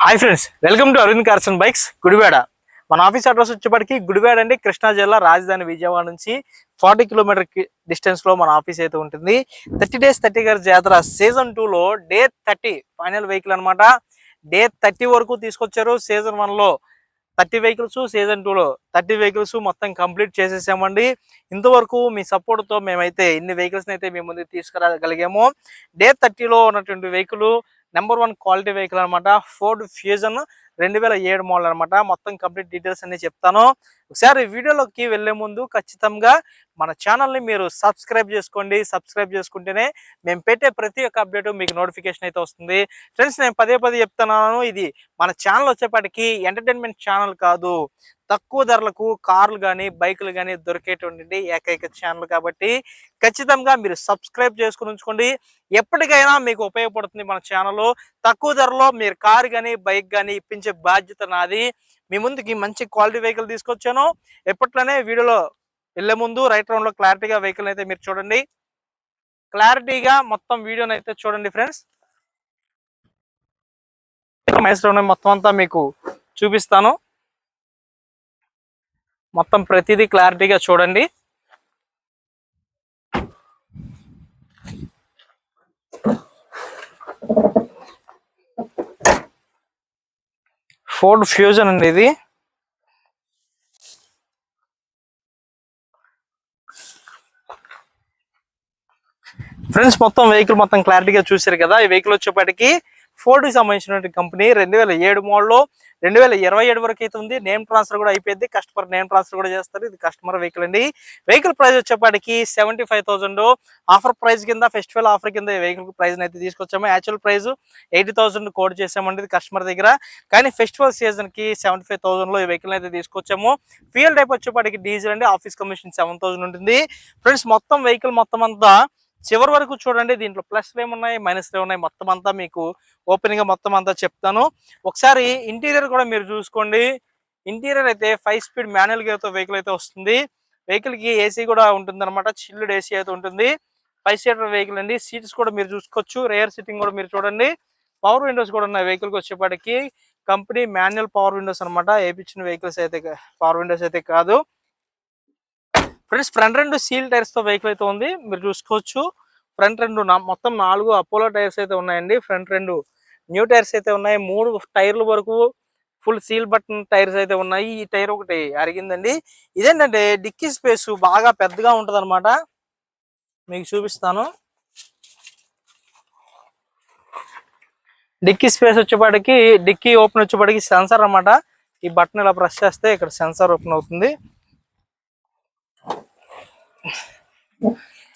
Hi friends welcome to Aravind cars and bikes Gudivada. మన office address వచ్చేప్పటికి గుడివాడ అండి కృష్ణా జిల్లా రాజధాని విజయవాడ నుంచి ఫార్టీ కిలోమీటర్ డిస్టెన్స్లో మన ఆఫీస్ అయితే ఉంటుంది. థర్టీ డేస్ థర్టీ గారి జాతర సీజన్ టూ లో డే థర్టీ ఫైనల్ వెహికల్ అన్నమాట. డే థర్టీ వరకు తీసుకొచ్చారు. సీజన్ వన్లో థర్టీ వెహికల్స్ సీజన్ టూలో థర్టీ వెహికల్స్ మొత్తం కంప్లీట్ చేసేసామండి. ఇంతవరకు మీ సపోర్ట్తో తో మేమైతే ఇన్ని వెహికల్స్ అయితే మీ ముందుకు తీసుకురాగలిగాము డే థర్టీలో ఉన్నటువంటి vehicle number one quality vehicle అనమాట. ఫోర్డ్ ఫ్యూజన్ రెండు వేల ఏడు మోడల్ అనమాట. మొత్తం కంప్లీట్ డీటెయిల్స్ అన్ని చెప్తాను. ఒకసారి వీడియోలోకి వెళ్ళే ముందు ఖచ్చితంగా మన ఛానల్ని మీరు సబ్స్క్రైబ్ చేసుకోండి. సబ్స్క్రైబ్ చేసుకుంటేనే మేము పెట్టే ప్రతి ఒక్క అప్డేట్ మీకు నోటిఫికేషన్ అయితే వస్తుంది. ఫ్రెండ్స్ నేను పదే పదే చెప్తున్నాను. ఇది మన ఛానల్ వచ్చేప్పటికి ఎంటర్టైన్మెంట్ ఛానల్ కాదు. తక్కువ ధరలకు కార్లు కానీ బైకులు కానీ దొరికేటువంటి ఏకైక ఛానల్ కాబట్టి ఖచ్చితంగా మీరు సబ్స్క్రైబ్ చేసుకుని ఉంచుకోండి. ఎప్పటికైనా మీకు ఉపయోగపడుతుంది మన ఛానల్. తక్కువ ధరలో మీరు కారు కానీ బైక్ కానీ ఇప్పించే బాధ్యత నాది. మీ ముందుకి మంచి క్వాలిటీ వెహికల్ తీసుకొచ్చాను. ఎప్పట్లోనే వీడియోలో వెళ్ళే ముందు రైట్ రౌండ్లో క్లారిటీగా వెహికల్ అయితే మీరు చూడండి. క్లారిటీగా మొత్తం వీడియోని అయితే చూడండి ఫ్రెండ్స్ మైసూర్ మొత్తం అంతా మీకు చూపిస్తాను. మొత్తం ప్రతిదీ క్లారిటీగా చూడండి. ఫోర్డ్ ఫ్యూజన్ అండి ఇది. ఫ్రెండ్స్ మొత్తం వెహికల్ మొత్తం క్లారిటీగా చూసారు కదా? ఈ వెహికల్ వచ్చేప్పటికి ఫోర్డ్ సంబంధించినటువంటి కంపెనీ రెండు వేల ఏడు మోడల్లో రెండు వేల ఇరవై ఏడు వరకు అయితే ఉంది. నేమ్ ట్రాన్స్ఫర్ కూడా అయిపోయింది. కస్టమర్ నేమ్ ట్రాన్స్ఫర్ కూడా చేస్తారు. ఇది కస్టమర్ వెహికల్ అండి. వెహికల్ ప్రైస్ వచ్చేప్పటికి seventy five thousand offer price కింద ఫెస్టివల్ ఆఫర్ కింద వెహికల్ ప్రైస్ అయితే తీసుకొచ్చాము. Actual price eighty thousand quote చేసామండి ఇది కస్టమర్ దగ్గర. కానీ ఫెస్టివల్ సీజన్కి సెవెంటీ ఫైవ్ థౌసండ్లో ఈ వెహికల్ అయితే తీసుకొచ్చాము. ఫ్యూయల్ టైప్ వచ్చేప్పటికి డీజిల్ అండి. ఆఫీస్ కమిషన్ సెవెన్ ఉంటుంది. ఫ్రెండ్స్ మొత్తం వెహికల్ మొత్తం అంతా చివరి వరకు చూడండి దీంట్లో ప్లస్ ఏమున్నాయి మైనస్లు ఏమున్నాయి మొత్తం అంతా మీకు ఓపెనింగ్గా మొత్తం అంతా చెప్తాను. ఒకసారి ఇంటీరియర్ కూడా మీరు చూసుకోండి. ఇంటీరియర్ అయితే ఫైవ్ స్పీడ్ మాన్యువల్ గేర్తో వెహికల్ అయితే వస్తుంది. వెహికల్కి ఏసీ కూడా ఉంటుంది అనమాట చిల్లుడ్ ఏసీ అయితే ఉంటుంది. ఫైవ్ సీటర్ వెహికల్ అండి. సీట్స్ కూడా మీరు చూసుకోవచ్చు. రేయర్ సిట్టింగ్ కూడా మీరు చూడండి. పవర్ విండోస్ కూడా ఉన్నాయి వెహికల్కి వచ్చేప్పటికి కంపెనీ మాన్యువల్ పవర్ విండోస్ అనమాట ఏపించిన వెహికల్స్ అయితే పవర్ విండోస్ అయితే కాదు. ఫ్రెండ్స్ ఫ్రంట్ రెండు సీల్ టైర్స్తో వెహికల్ అయితే ఉంది. మీరు చూసుకోవచ్చు. ఫ్రంట్ రెండు మొత్తం నాలుగు అపోలో టైర్స్ అయితే ఉన్నాయండి. ఫ్రంట్ రెండు న్యూ టైర్స్ అయితే ఉన్నాయి. మూడు టైర్ల వరకు ఫుల్ సీల్ బటన్ టైర్స్ అయితే ఉన్నాయి. ఈ టైర్ ఒకటి అరిగిందండి. ఇదేంటంటే డిక్కీ స్పేస్ బాగా పెద్దగా ఉంటుంది మీకు చూపిస్తాను. డిక్కీ స్పేస్ వచ్చేపాటికి డిక్కీ ఓపెన్ వచ్చేపాటికి సెన్సార్ అన్నమాట. ఈ బటన్ ఇలా ప్రెస్ చేస్తే ఇక్కడ సెన్సార్ ఓపెన్ అవుతుంది.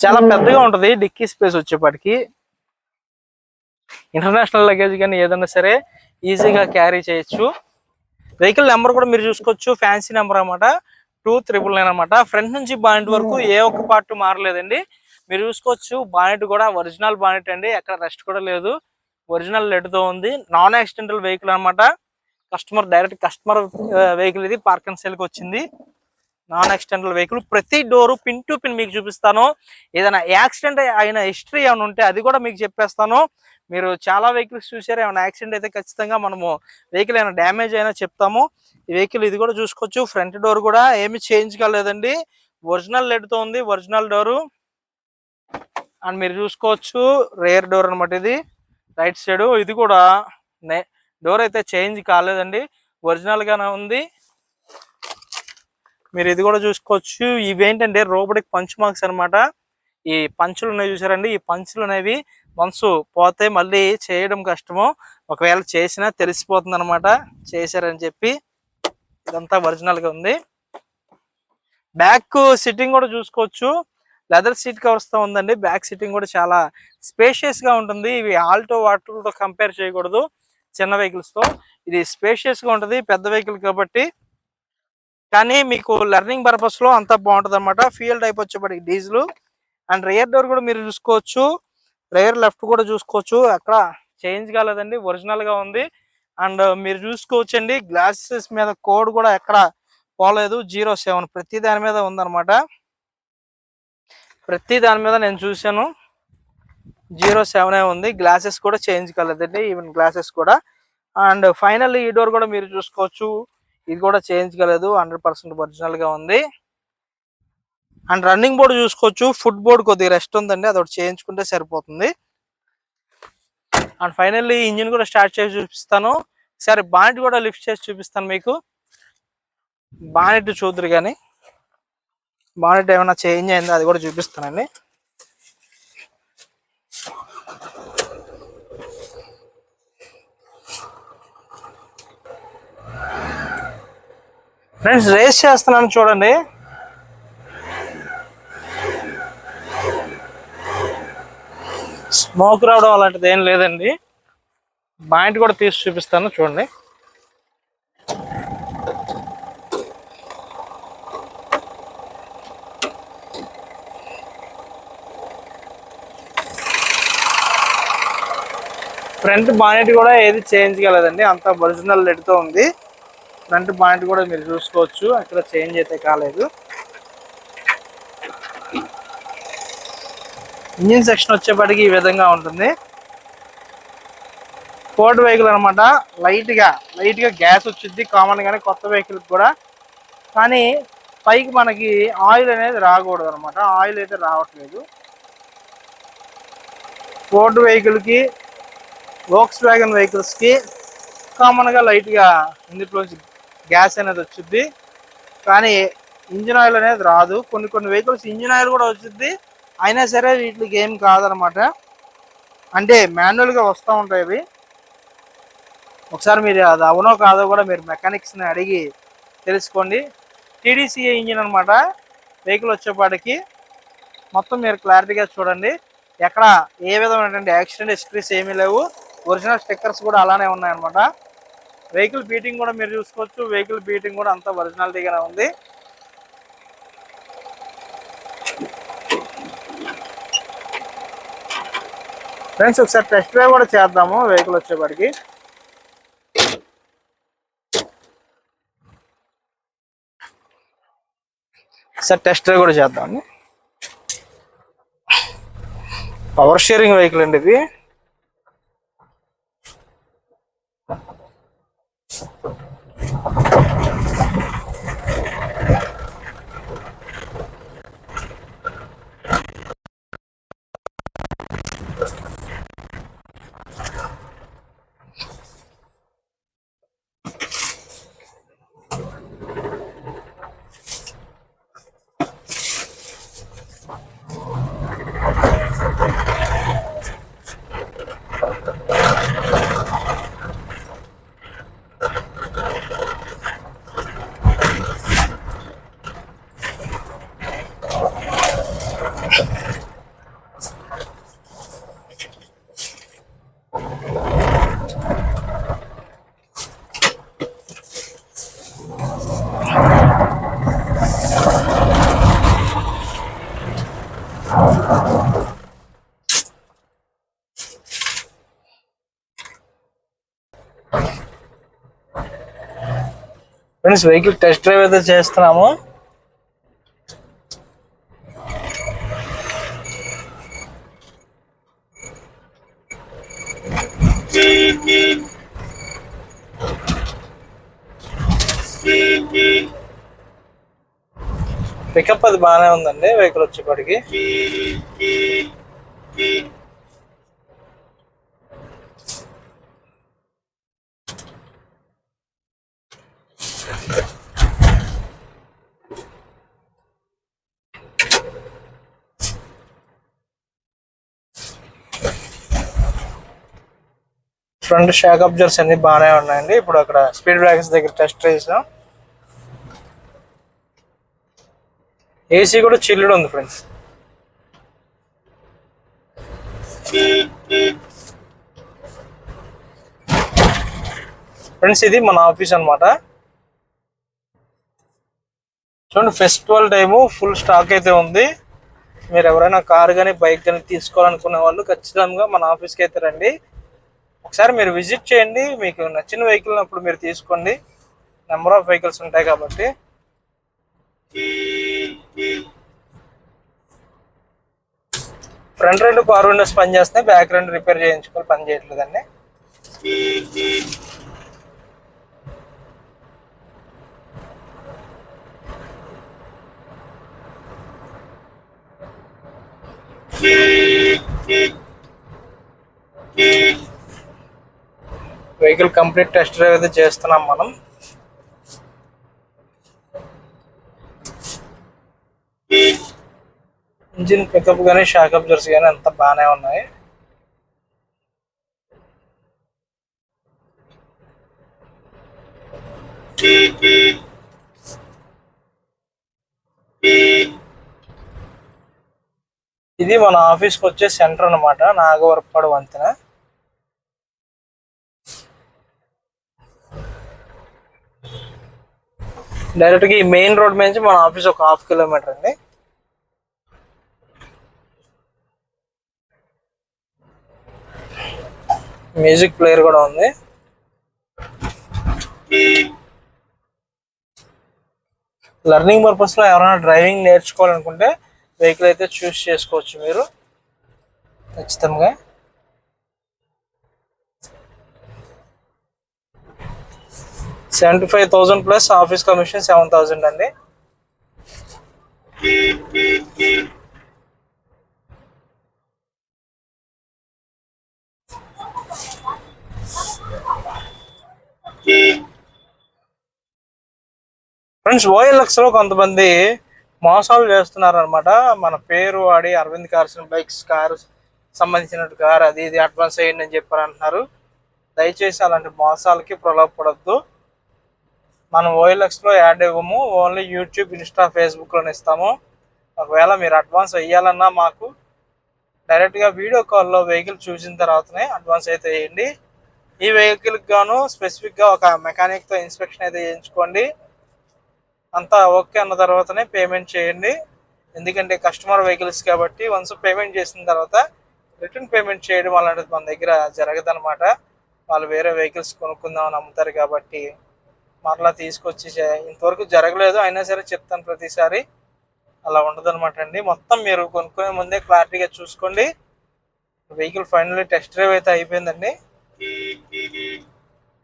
చాలా పెద్దగా ఉంటది డిక్కీ స్పేస్ వచ్చేప్పటికి ఇంటర్నేషనల్ లగేజ్ కానీ ఏదైనా సరే ఈజీగా క్యారీ చేయొచ్చు. వెహికల్ నెంబర్ కూడా మీరు చూసుకోవచ్చు ఫ్యాన్సీ నెంబర్ అన్నమాట. టూ త్రిబుల్ నైన్ అనమాట ఫ్రంట్ నుంచి బాయింట్ వరకు ఏ ఒక్క పార్ట్ మారలేదండి. మీరు చూసుకోవచ్చు బానెట్ కూడా ఒరిజినల్ బానెట్ అండి. ఎక్కడ రెస్ట్ కూడా లేదు. ఒరిజినల్ లెడ్తో ఉంది. నాన్ యాక్సిడెంటల్ వెహికల్ అన్నమాట. కస్టమర్ డైరెక్ట్ కస్టమర్ వెహికల్ ఇది. పార్క్ అండ్ సేల్కి వచ్చింది. Non accidental vehicle. ప్రతి డోరు పిన్ టు పిన్ మీకు చూపిస్తాను. ఏదైనా యాక్సిడెంట్ అయిన హిస్టరీ ఏమైనా ఉంటే అది కూడా మీకు చెప్పేస్తాను. మీరు చాలా వెహికల్స్ చూసారు. ఏమైనా యాక్సిడెంట్ అయితే ఖచ్చితంగా మనము వెహికల్ ఏమైనా డ్యామేజ్ అయినా చెప్తాము. ఈ వెహికల్ ఇది కూడా చూసుకోవచ్చు. ఫ్రంట్ డోర్ కూడా ఏమి చేంజ్ కాలేదండి. ఒరిజినల్ లెడ్తో ఉంది. Original door. అండ్ మీరు చూసుకోవచ్చు. రేర్ డోర్ అన్నమాట ఇది. రైట్ సైడ్ ఇది కూడా డోర్ అయితే చేంజ్ కాలేదండి. ఒరిజినల్ గానే ఉంది. మీరు ఇది కూడా చూసుకోవచ్చు. ఇవేంటంటే రోబోటిక్ పంచ్ మార్క్స్ అన్నమాట. ఈ పంచులు ఉన్నాయి చూసారండి. ఈ పంచులు అనేవి మనసు పోతే మళ్ళీ చేయడం కష్టము. ఒకవేళ చేసినా తెలిసిపోతుంది అనమాట చేశారని చెప్పి ఇదంతా ఒరిజినల్గా ఉంది. బ్యాక్ సిట్టింగ్ కూడా చూసుకోవచ్చు. లెదర్ సీట్ కవర్స్తో ఉందండి. బ్యాక్ సిట్టింగ్ కూడా చాలా స్పేషియస్గా ఉంటుంది. ఇవి ఆల్టో వాటర్తో కంపేర్ చేయకూడదు. చిన్న వెహికల్స్తో. ఇది స్పేషియస్గా ఉంటుంది. పెద్ద వెహికల్ కాబట్టి కానీ మీకు లెర్నింగ్ పర్పస్లో అంతా బాగుంటది అనమాట ఫ్యూయల్ టైప్ వచ్చేప్పటికి డీజిల్ అండ్ రేర్ డోర్ కూడా మీరు చూసుకోవచ్చు. రేర్ లెఫ్ట్ కూడా చూసుకోవచ్చు. అక్కడ చేంజ్ కాలేదండి ఒరిజినల్గా ఉంది. అండ్ మీరు చూసుకోవచ్చు అండి గ్లాసెస్ మీద కోడ్ కూడా ఎక్కడ పోలేదు. జీరో సెవెన్ ప్రతి దాని మీద ఉందన్నమాట. ప్రతి దాని మీద నేను చూశాను. జీరో సెవెన్ ఉంది. గ్లాసెస్ కూడా చేంజ్ కాలేదండి ఈవెన్ గ్లాసెస్ కూడా. అండ్ ఫైనల్ ఈ డోర్ కూడా మీరు చూసుకోవచ్చు. ఇది కూడా చేయించగలదు. హండ్రెడ్ పర్సెంట్ ఒరిజినల్గా ఉంది. అండ్ రన్నింగ్ బోర్డు చూసుకోవచ్చు. ఫుట్ బోర్డు కొద్దిగా రెస్ట్ ఉందండి. అదొకటి చేయించుకుంటే సరిపోతుంది. అండ్ ఫైనల్లీ ఇంజిన్ కూడా స్టార్ట్ చేసి చూపిస్తాను. సరే బానెట్ కూడా లిఫ్ట్ చేసి చూపిస్తాను మీకు. బానెట్ చూద్దరు కానీ బానెట్ ఏమైనా చేంజ్ అయిందో అది కూడా చూపిస్తానండి. ఫ్రెండ్స్ రేస్ చేస్తున్నాను చూడండి. స్మోక్ రావడం అలాంటిది ఏం లేదండి. బాయింట్ కూడా తీసి చూపిస్తాను చూడండి. ఫ్రంట్ బానెట్ కూడా ఏది చేంజ్ కాలేదండి అంత ఒరిజినల్ లెడ్తో ఉంది. ఫ్రంట్ పాయింట్ కూడా మీరు చూసుకోవచ్చు. అక్కడ చేంజ్ అయితే కాలేదు. ఇంజిన్ సెక్షన్ వచ్చేప్పటికి ఈ విధంగా ఉంటుంది. ఫోర్డ్ వెహికల్ అనమాట లైట్గా లైట్గా గ్యాస్ వచ్చింది కామన్గానే కొత్త వెహికల్ కూడా. కానీ పైకి మనకి ఆయిల్ అనేది రాకూడదు అనమాట ఆయిల్ అయితే రావట్లేదు. ఫోర్డ్ వెహికల్కి వోక్స్ వ్యాగన్ వెహికల్స్కి కామన్గా లైట్గా ఇందులోంచి గ్యాస్ అనేది వచ్చింది కానీ ఇంజిన్ ఆయిల్ అనేది రాదు. కొన్ని కొన్ని వెహికల్స్ ఇంజిన్ ఆయిల్ కూడా వచ్చింది అయినా సరే వీటికి ఏం కాదనమాట. అంటే మాన్యువల్గా వస్తూ ఉంటాయి అవి ఒకసారి మీరు అది అవునో కాదో కూడా మీరు మెకానిక్స్ని అడిగి తెలుసుకోండి. టీడీసీఏ ఇంజిన్ అనమాట. వెహికల్ వచ్చేపాటికి మొత్తం మీరు క్లారిటీగా చూడండి. ఎక్కడ ఏ విధమైనటువంటి యాక్సిడెంట్ హిస్టరీస్ ఏమీ లేవు. ఒరిజినల్ స్టిక్కర్స్ కూడా అలానే ఉన్నాయన్నమాట. వెహికల్ బీటింగ్ కూడా మీరు చూసుకోవచ్చు. వెహికల్ బీటింగ్ కూడా అంత ఒరిజినాలిటీగానే ఉంది. ఫ్రెండ్స్ ఒకసారి టెస్ట్ డ్రైవ్ కూడా చేద్దాము వెహికల్ వచ్చేప్పటికి. సార్ టెస్ట్ డ్రైవ్ కూడా చేద్దామండి పవర్ షేరింగ్ వెహికల్ అండి ఇది. ఫ్రెండ్స్ వెహికల్ టెస్ట్ డ్రైవ్ అయితే చేస్తున్నాము. పికప్ అది బాగానే ఉందండి వెహికల్ వచ్చేప్పటికి. ఫ్రంట్ షాక్ అబ్జర్వ్స్ అన్ని బాగానే ఉన్నాయండి. ఇప్పుడు అక్కడ స్పీడ్ బ్రేకర్స్ దగ్గర టెస్ట్ చేసాం ఏసీ కూడా చిల్లుడు ఉంది ఫ్రెండ్స్. ఫ్రెండ్స్ ఇది మన ఆఫీస్ అన్నమాట. చూడండి ఫెస్టివల్ టైము ఫుల్ స్టాక్ అయితే ఉంది. మీరు ఎవరైనా కార్ కానీ బైక్ కానీ తీసుకోవాలనుకునే వాళ్ళు ఖచ్చితంగా మన ఆఫీస్కి అయితే రండి. ఒకసారి మీరు విజిట్ చేయండి. మీకు నచ్చిన వెహికల్ అప్పుడు మీరు తీసుకోండి. నెంబర్ ఆఫ్ వెహికల్స్ ఉంటాయి కాబట్టి. ఫ్రంట్ రెండు పవర్ విండోస్ పనిచేస్తున్నాయి. బ్యాక్ రెండు రిపేర్ చేయించుకొని పని చేయట్లేదండి Beep, beep. Vehicle complete test drive అయితే చేస్తున్నాం మనం. ఇంజిన్ పికప్ కానీ షాక్ అబ్జర్స్ కానీ అంత బాగానే ఉన్నాయి. ఇది మన ఆఫీస్కి వచ్చే సెంటర్ అన్నమాట నాగవరపాడు వంతెన. డైరెక్ట్గా ఈ మెయిన్ రోడ్ నుంచి మన ఆఫీస్ ఒక హాఫ్ కిలోమీటర్ అండి. మ్యూజిక్ ప్లేయర్ కూడా ఉంది. లెర్నింగ్ పర్పస్లో ఎవరైనా డ్రైవింగ్ నేర్చుకోవాలనుకుంటే వెహికల్ అయితే చూస్ చేసుకోవచ్చు మీరు. ఖచ్చితంగా. Seventy five thousand plus office commission seven thousand అండి. ఫ్రెండ్స్ ఓఎల్ఎక్స్లో కొంతమంది మోసాలు చేస్తున్నారు అనమాట మన పేరు వాడి అరవింద్ కార్స్ బైక్స్ కారు సంబంధించిన కార్ అది ఇది అడ్వాన్స్ అయ్యింది అని చెప్పారు అంటున్నారు దయచేసి అలాంటి మోసాలకి ప్రలోభపడద్దు. మనం ఓఎల్ఎక్స్లో యాడ్ ఇవ్వము ఓన్లీ యూట్యూబ్ ఇన్స్టా ఫేస్బుక్లోనే ఇస్తాము. ఒకవేళ మీరు అడ్వాన్స్ వేయాలన్నా మాకు డైరెక్ట్గా వీడియో కాల్లో వెహికల్ చూసిన తర్వాతనే అడ్వాన్స్ అయితే వేయండి. ఈ వెహికల్కి గాను స్పెసిఫిక్గా ఒక మెకానిక్తో ఇన్స్పెక్షన్ అయితే చేయించుకోండి. అంతా ఓకే అన్న తర్వాతనే పేమెంట్ చేయండి. ఎందుకంటే కస్టమర్ వెహికల్స్ కాబట్టి వన్స్ పేమెంట్ చేసిన తర్వాత రిటర్న్ పేమెంట్ చేయడం అలాంటిది మన దగ్గర జరగదన్నమాట. వాళ్ళు వేరే వెహికల్స్ కొనుక్కుందామని అమ్ముతారు కాబట్టి. మరలా తీసుకొచ్చేసే ఇంతవరకు జరగలేదు. అయినా సరే చెప్తాను ప్రతిసారి. అలా ఉండదన్నమాట అండి. మొత్తం మీరు కొనుక్కునే ముందే క్లారిటీగా చూసుకోండి. వెహికల్ ఫైనల్లీ టెస్ట్ డ్రైవ్ అయితే అయిపోయిందండి.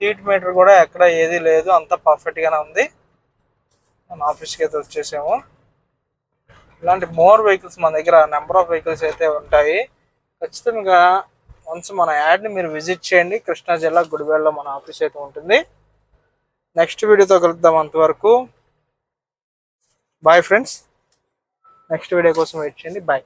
హీట్ మీటర్ కూడా ఎక్కడ ఏది లేదు. అంతా పర్ఫెక్ట్గానే ఉంది. మన ఆఫీస్కి అయితే వచ్చేసాము. ఇలాంటి మోర్ వెహికల్స్ మన దగ్గర నెంబర్ ఆఫ్ వెహికల్స్ అయితే ఉంటాయి. ఖచ్చితంగా వన్స్ మన యాడ్ని మీరు విజిట్ చేయండి. కృష్ణా జిల్లా గుడివేళ్ళలో మన ఆఫీస్ అయితే ఉంటుంది. నెక్స్ట్ వీడియోతో కలుద్దాం అంతవరకు. బాయ్ ఫ్రెండ్స్ నెక్స్ట్ వీడియో కోసం వెయిట్ చేయండి. బాయ్